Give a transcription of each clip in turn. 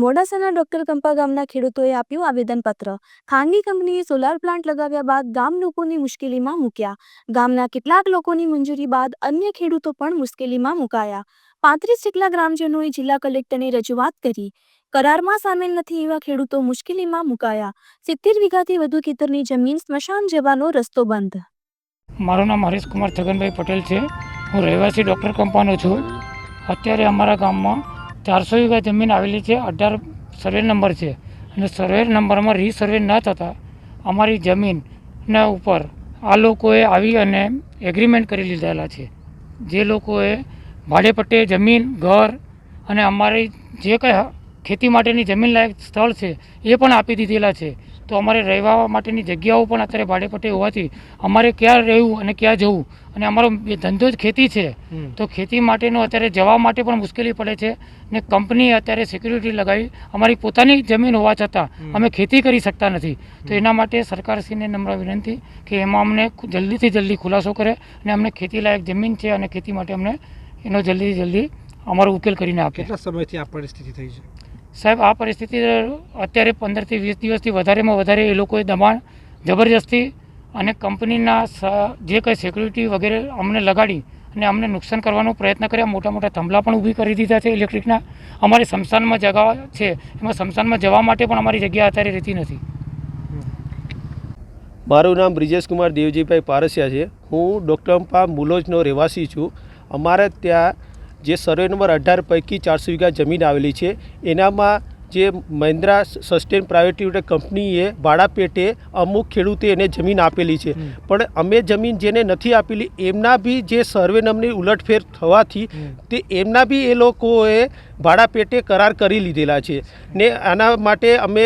મોડાસાના doctor Kampa ગામના ખેડૂતોએ આપ્યું આવેદનપત્ર. ખાનગી કંપનીએ સોલાર પ્લાન્ટ લગાવ્યા બાદ ગામ લોકોને મુશ્કેલીમાં મૂક્યા. ગામના કેટલાક લોકોની મંજૂરી બાદ અન્ય ખેડૂતો પણ મુશ્કેલીમાં મુકાયા. પાંત્રીસ જેટલા ગ્રામજનોએ જિલ્લા કલેક્ટરને રજૂઆત કરી. કરારમાં સામેલ નથી એવા ખેડૂતો મુશ્કેલીમાં મુકાયા. સિત્તેર વીઘાથી વધુ ખેતરની જમીન સ્મશાન જવાનો રસ્તો બંધ. મારું નામ હરીશકુમાર છગનભાઈ પટેલ છે. હું રહેવાસી ડૉક્ટર કંપાનો છું. અત્યારે અમારા ગામમાં ચારસો વીઘા જમીન આવેલી છે, અઢાર સર્વે નંબર છે. અને સર્વે નંબરમાં રીસર્વે ન થતાં અમારી જમીનના ઉપર આ લોકોએ આવી અને એગ્રીમેન્ટ કરી લીધેલા છે. જે લોકોએ ભાડેપટ્ટે જમીન, ઘર અને અમારી જે કંઈ ખેતી માટેની જમીન લાયક સ્થળ છે, એ પણ આપી દીધેલા છે. તો અમારે રહેવા માટેની જગ્યાઓ પણ અત્યારે ભાડે પટ્ટે હોવાથી અમારે ક્યાં રહેવું અને ક્યાં જવું? અને અમારો ધંધો જ ખેતી છે. તો ખેતી માટેનું અત્યારે જવા માટે પણ મુશ્કેલી પડે છે ને કંપની અત્યારે સિક્યુરિટી લગાવી અમારી પોતાની જમીન હોવા છતાં અમે ખેતી કરી શકતા નથી. તો એના માટે સરકારશ્રીને નમ્ર વિનંતી કે એમાં અમને જલ્દીથી જલ્દી ખુલાસો કરે અને અમને ખેતી લાયક જમીન છે અને ખેતી માટે અમને એનો જલ્દીથી જલ્દી અમારો ઉકેલ કરીને આપે. કેટલા સમયથી આ પરિસ્થિતિ થઈ છે? સાહેબ, આ પરિસ્થિતિ અત્યારે પંદરથી વીસ દિવસથી વધારેમાં વધારે એ લોકોએ દબાણ જબરજસ્તી અને કંપનીના જે કંઈ સિક્યુરિટી વગેરે અમને લગાડી અને અમને નુકસાન કરવાનો પ્રયત્ન કર્યા, મોટા મોટા થંભલા પણ ઊભી કરી દીધા છે ઇલેક્ટ્રિકના. અમારે શમશાનમાં જગા છે, એમાં શમશાનમાં જવા માટે પણ અમારી જગ્યા અત્યારે રહેતી નથી. મારું નામ બ્રિજેશ કુમાર દેવજીભાઈ પારસિયા છે. હું ડૉક્ટર પા મુલોજનો રહેવાસી છું. અમારે ત્યાં જે સર્વે નંબર અઢાર પૈકી ચારસો વીઘા જમીન આવેલી છે એનામાં જે મહિન્દ્રા સસ્ટેન પ્રાઇવેટ લિમિટેડ કંપનીએ ભાડા પેટે અમુક ખેડૂતે એને જમીન આપેલી છે. પણ અમે જમીન જેને નથી આપેલી એમના બી જે સર્વે નંબરની ઉલટફેર થવાથી તે એમના બી એ લોકોએ ભાડા પેટે કરાર કરી લીધેલા છે. ને આના માટે અમે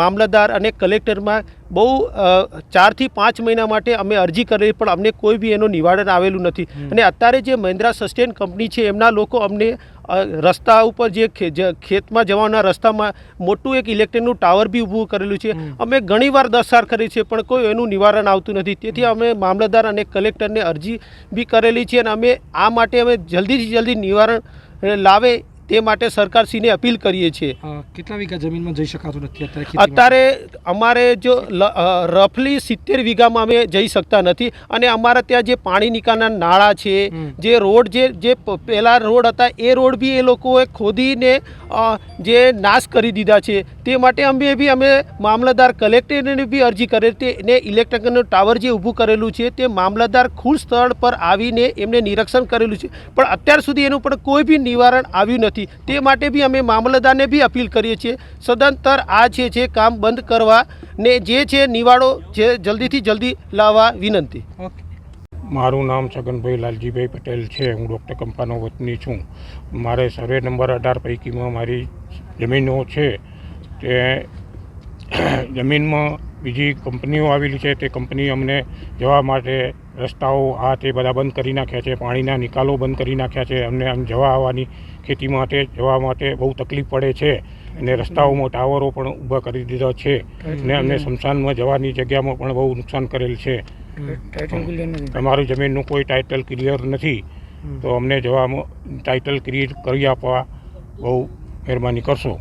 મામલતદાર અને કલેક્ટરમાં બહુ ચારથી પાંચ મહિના માટે અમે અરજી કરેલી પણ અમને કોઈ બી એનું નિવારણ આવેલું નથી. અને અત્યારે જે મહિન્દ્રા સસ્ટેન કંપની છે એમના લોકો અમને રસ્તા ઉપર જે ખેતમાં જવાના રસ્તામાં મોટું એક ઇલેક્ટ્રિકનું ટાવર બી ઊભું કરેલું છે. અમે ઘણીવાર દસાર કરી છે પણ કોઈ એનું નિવારણ આવતું નથી. તેથી અમે મામલતદાર અને કલેક્ટરને અરજી બી કરેલી છે અને અમે આ માટે અમે જલ્દીથી જલ્દી નિવારણ લાવે તે માટે સરકારશ્રીને અપીલ કરીએ છીએ. કેટલા વીઘા જમીનમાં જઈ શકાતું નથી અત્યારે અત્યારે અમારે જો રફલી સિત્તેર વીઘામાં અમે જઈ શકતા નથી અને અમારા ત્યાં જે પાણી નિકાલના નાળા છે જે રોડ જે જે પહેલાં રોડ હતા એ રોડ બી એ લોકોએ ખોદીને જે નાશ કરી દીધા છે. તે માટે અમે બી અમે મામલતદાર કલેક્ટરને બી અરજી કરેલી તે ને ઇલેક્ટ્રિકનું ટાવર જે ઊભું કરેલું છે તે મામલતદાર ખુલ્લ સ્થળ પર આવીને એમને નિરીક્ષણ કરેલું છે. પણ અત્યાર સુધી એનું પણ કોઈ બી નિવારણ આવ્યું નથી. તે માટે બી અમે મામલતદારને બી અપીલ કરીએ છીએ. સદંતર આ છે જે કામ બંધ કરવા ને જે છે નિવાડો જે જલ્દીથી જલ્દી લાવવા વિનંતી. મારું નામ છગનભાઈ લાલજીભાઈ પટેલ છે. હું ડૉક્ટર કંપાનો વતની છું. મારે સર્વે નંબર અઢાર પૈકીમાં મારી જમીનો છે તે જમીનમાં બીજી કંપનીઓ આવેલી છે તે કંપની અમને જવા માટે રસ્તાઓ આ તે બધા બંધ કરી નાખ્યા છે પાણીના નિકાલો બંધ કરી નાખ્યા છે અમને આમ જવા આવવાની ખેતી માટે જવા માટે બહુ તકલીફ પડે છે અને રસ્તાઓમાં ટાવરો પણ ઊભા કરી દીધા છે અને અમને સ્મશાનમાં જવાની જગ્યામાં પણ બહુ નુકસાન કરેલ છે. તમારું જમીનનું કોઈ ટાઇટલ ક્લિયર નથી. તો અમને જવામાં ટાઇટલ ક્લિયર કરી આપવા બહુ મહેરબાની કરશો.